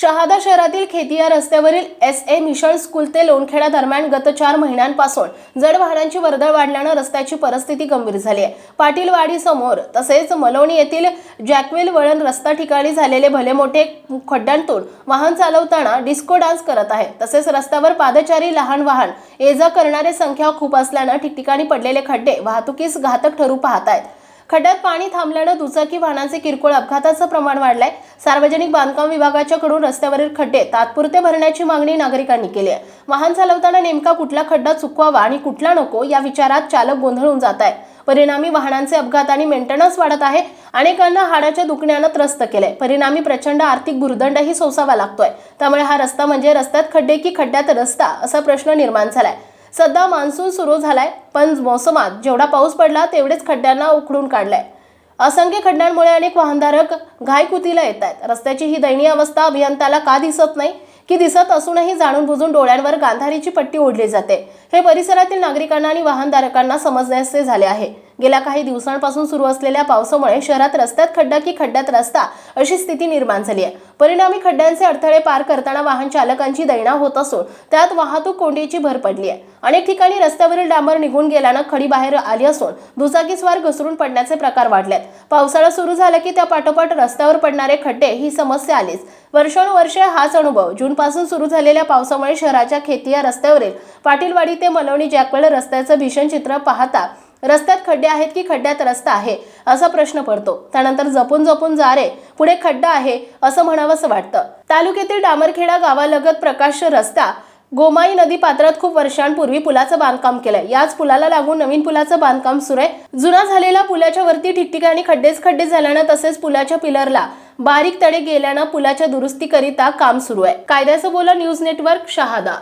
शहादा शहरातील खेतिया रस्त्यावरील एस ए मिशन स्कूल ते लोणखेडा दरम्यान गत चार महिन्यांपासून जड वाहनांची वर्दळ वाढल्यानं रस्त्याची परिस्थिती गंभीर झाली आहे. पाटीलवाडी समोर तसेच मलवणी येथील जॅकवेल वळण रस्ता ठिकाणी झालेले भले मोठे खड्ड्यांतून वाहन चालवताना डिस्को डान्स करत आहे तसेच रस्त्यावर पादचारी लहान वाहन ये जा करणारे संख्या खूप असल्यानं ठिकठिकाणी पडलेले खड्डे वाहतुकीस घातक ठरू पाहत आहेत. खड्ड्यात पाणी थांबल्यानं दुचाकी वाहनांचे किरकोळ अपघाताचं प्रमाण वाढलंय. सार्वजनिक बांधकाम विभागाच्याकडून रस्त्यावरील खड्डे तात्पुरते भरण्याची मागणी नागरिकांनी केली आहे. वाहन चालवताना नेमका कुठला खड्डा चुकवावा आणि कुठला नको या विचारात चालक गोंधळून जात आहे परिणामी वाहनांचे अपघात आणि मेंटेनन्स वाढत आहे. अनेकांना हाडाच्या दुखण्यानं त्रस्त केलंय. परिणामी प्रचंड आर्थिक भुर्दंडही सोसावा लागतोय. त्यामुळे हा रस्ता म्हणजे रस्त्यात खड्डे की खड्ड्यात रस्ता असा प्रश्न निर्माण झालाय. सध्या मान्सून सुरू झालाय पण मोसमात जेवढा पाऊस पडला तेवढेच खड्ड्यांना उखडून काढलाय. असंख्य खड्ड्यांमुळे अनेक वाहनधारक घायकुतीला येत आहेत रस्त्याची ही दयनीय अवस्था अभियंताला का दिसत नाही? की दिसत असूनही जाणून बुजून डोळ्यांवर गांधारीची पट्टी ओढली जाते. हे परिसरातील नागरिकांना आणि वाहनधारकांना समजण्याचे झाले आहे. गेल्या काही दिवसांपासून सुरू असलेल्या पावसामुळे शहरात रस्त्यात खड्डा की खड्ड्यात रस्ता अशी स्थिती निर्माण झाली आहे. परिणामी खड्ड्यांचे अडथळे पार करताना वाहन चालकांची दैना होत असून त्यात वाहतूक कोंडीची भर पडली आहे अनेक ठिकाणी रस्त्यावरील डांबर निघून गेल्यानं खडी बाहेर आली असून दुचाकीस्वार घसरून पडण्याचे प्रकार वाढलेत. पावसाळा सुरू झाला की त्या पाठोपाठ रस्त्यावर पडणारे खड्डे ही समस्या आलीच. वर्षानुवर्षे हाच अनुभव जूनपासून सुरू झालेल्या पावसामुळे शहराच्या खेतिया रस्त्यावरील पाटीलवाडी ते मलवणी जॅकवेल रस्त्याचं भीषण चित्र पाहता रस्त्यात खड्डे आहेत की खड्ड्यात रस्ता आहे असा प्रश्न पडतो. त्यानंतर जपून जपून जा रे पुढे खड्डा आहे असं म्हणावंसं वाटतं. तालुक्यातील डामरखेडा गावालगत प्रकाश रस्ता गोमाई नदी पात्रात खूप वर्षांपूर्वी पुलाचं बांधकाम केलंय. याच पुलाला लागून नवीन पुलाचं बांधकाम सुरू आहे. जुना झालेला पुलाच्या वरती ठिकठिकाणी खड्डेच खड्डे झाल्यानं तसेच पुलाच्या पिलरला बारीक तडे गेल्यानं पुलाच्या दुरुस्तीकरिता काम सुरू आहे. कायद्याचं बोला न्यूज नेटवर्क शहादा